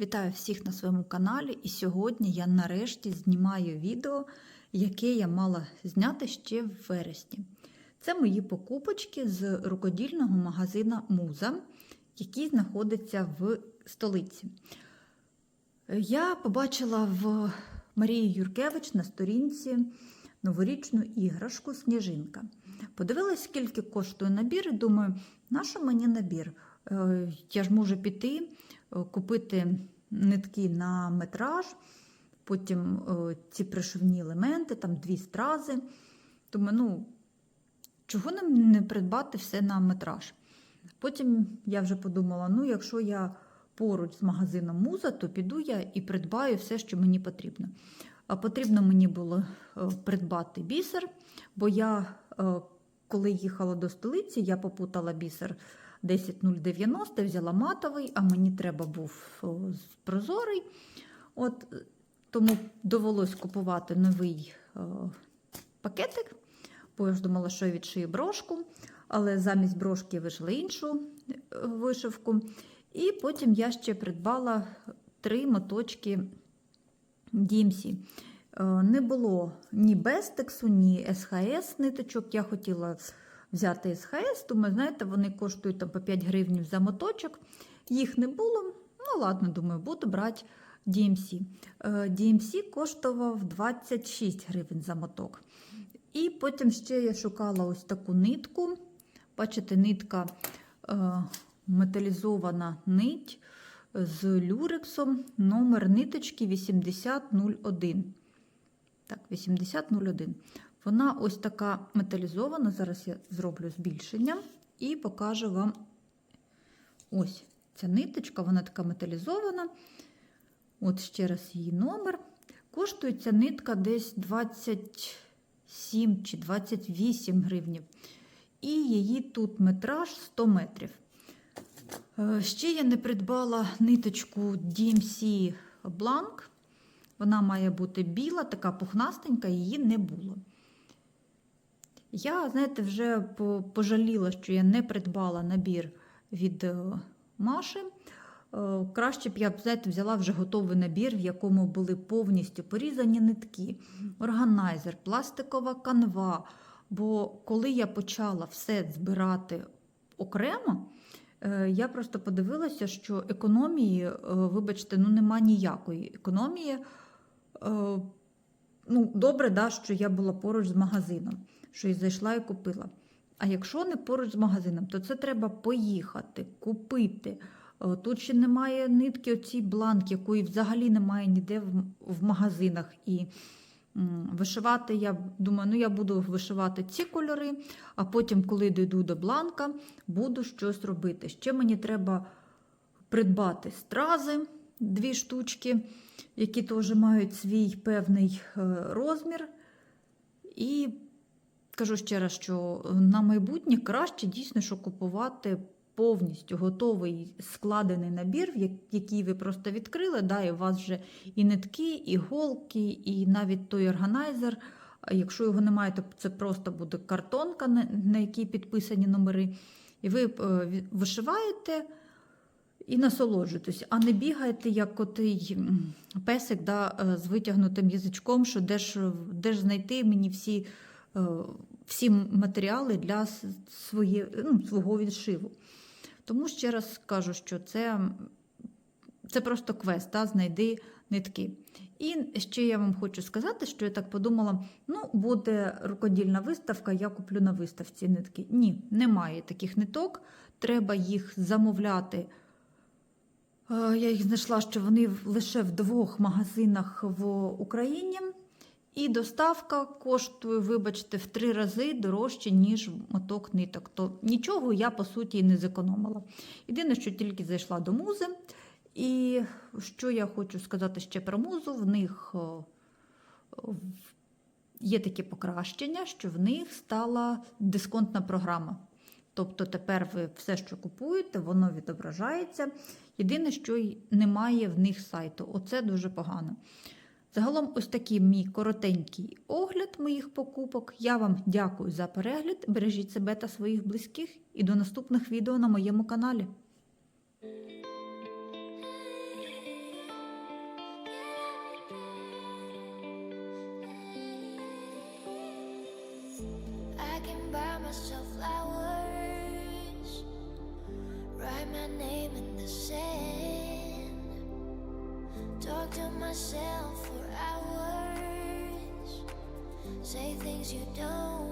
Вітаю всіх на своєму каналі, і сьогодні я нарешті знімаю відео, яке я мала зняти ще в вересні. Це мої покупочки з рукодільного магазина Муза, який знаходиться в столиці. Я побачила в Марії Юркевич на сторінці новорічну іграшку Сніжинка. Подивилась, скільки коштує набір, і думаю, на що мені набір? Е, Я ж можу піти, е, купити нитки на метраж, потім е, ці пришивні елементи, там дві стрази. Думаю, ну, чого нам не придбати все на метраж? Потім я вже подумала: ну, якщо я поруч з магазином Муза, то піду я і придбаю все, що мені потрібно. А потрібно мені було придбати бісер, бо я, коли їхала до столиці, я попутала бісер 10090, взяла матовий, а мені треба був прозорий. От, е, тому довелось купувати новий е, пакетик, бо я ж думала, що я відшию брошку, але замість брошки вишила іншу е, вишивку. І потім я ще придбала три моточки DMC. Е, Не було ні Бестексу, ні СХС ниточок. Я хотіла взяти СХС, думаю, знаєте, вони коштують там по 5 гривень за моточок. Їх не було. Ну, ладно, думаю, буду брати DMC. Е, DMC коштував 26 гривень за моток. І потім ще я шукала ось таку нитку. Бачите, нитка е, металізована нить з люрексом, номер ниточки 8001. Так, 8001. Вона ось така металізована. Зараз я зроблю збільшення і покажу вам ось ця ниточка, вона така металізована. От ще раз її номер. Коштує ця нитка десь 27 чи 28 гривнів. І її тут метраж 100 метрів. Е, Ще я не придбала ниточку DMC Blanc. Вона має бути біла, така пухнастенька, її не було. Я, знаєте, вже по- пожаліла, що я не придбала набір від е, Маші. Е, Краще б я знаєте, взяла вже готовий набір, в якому були повністю порізані нитки, органайзер, пластикова канва. Бо коли я почала все збирати окремо, е, я просто подивилася, що економії, вибачте, ну нема ніякої економії. Е, Ну, добре, да, що я була поруч з магазином, що і зайшла і купила. А якщо не поруч з магазином, то це треба поїхати, купити. Е, Тут ще немає нитки, оцій бланк, якої взагалі немає ніде в, в магазинах. І вишивати я думаю, ну я буду вишивати ці кольори, а потім, коли дійду до бланка, буду щось робити. Ще мені треба придбати стрази, дві штучки, які теж мають свій певний е, розмір. І кажу ще раз, що на майбутнє краще дійсно, що купувати повністю готовий складений набір, який ви просто відкрили. Да, і у вас вже і нитки, і голки, і навіть той органайзер. Якщо його немає, то це просто буде картонка, на, якій підписані номери. І ви е, вишиваєте і насолоджуєтесь, а не бігаєте, як отий песик да, е, з витягнутим язичком, що де ж, де ж знайти мені всі, е, всі матеріали для своє, ну, свого відшиву. Тому ще раз кажу, що це, це просто квест, да, знайди нитки. І ще я вам хочу сказати, що я так подумала: ну, буде рукодільна виставка, я куплю на виставці нитки. Ні, немає таких ниток, треба їх замовляти. Е, Я їх знайшла, що вони лише в двох магазинах в Україні. І доставка коштує, вибачте, в три рази дорожче, ніж моток ниток. То нічого я, по суті, не зекономила. Єдине, що тільки зайшла до музи. І що я хочу сказати ще про музу, в них є таке покращення, що в них стала дисконтна програма. Тобто тепер ви все, що купуєте, воно відображається. Єдине, що немає в них сайту. Оце дуже погано. Загалом, ось такий мій коротенький огляд моїх покупок. Я вам дякую за перегляд. Бережіть себе та своїх близьких і до наступних відео на моєму каналі. I can buy myself flowers, my name in the sand, talk to myself for hours, say things you don't.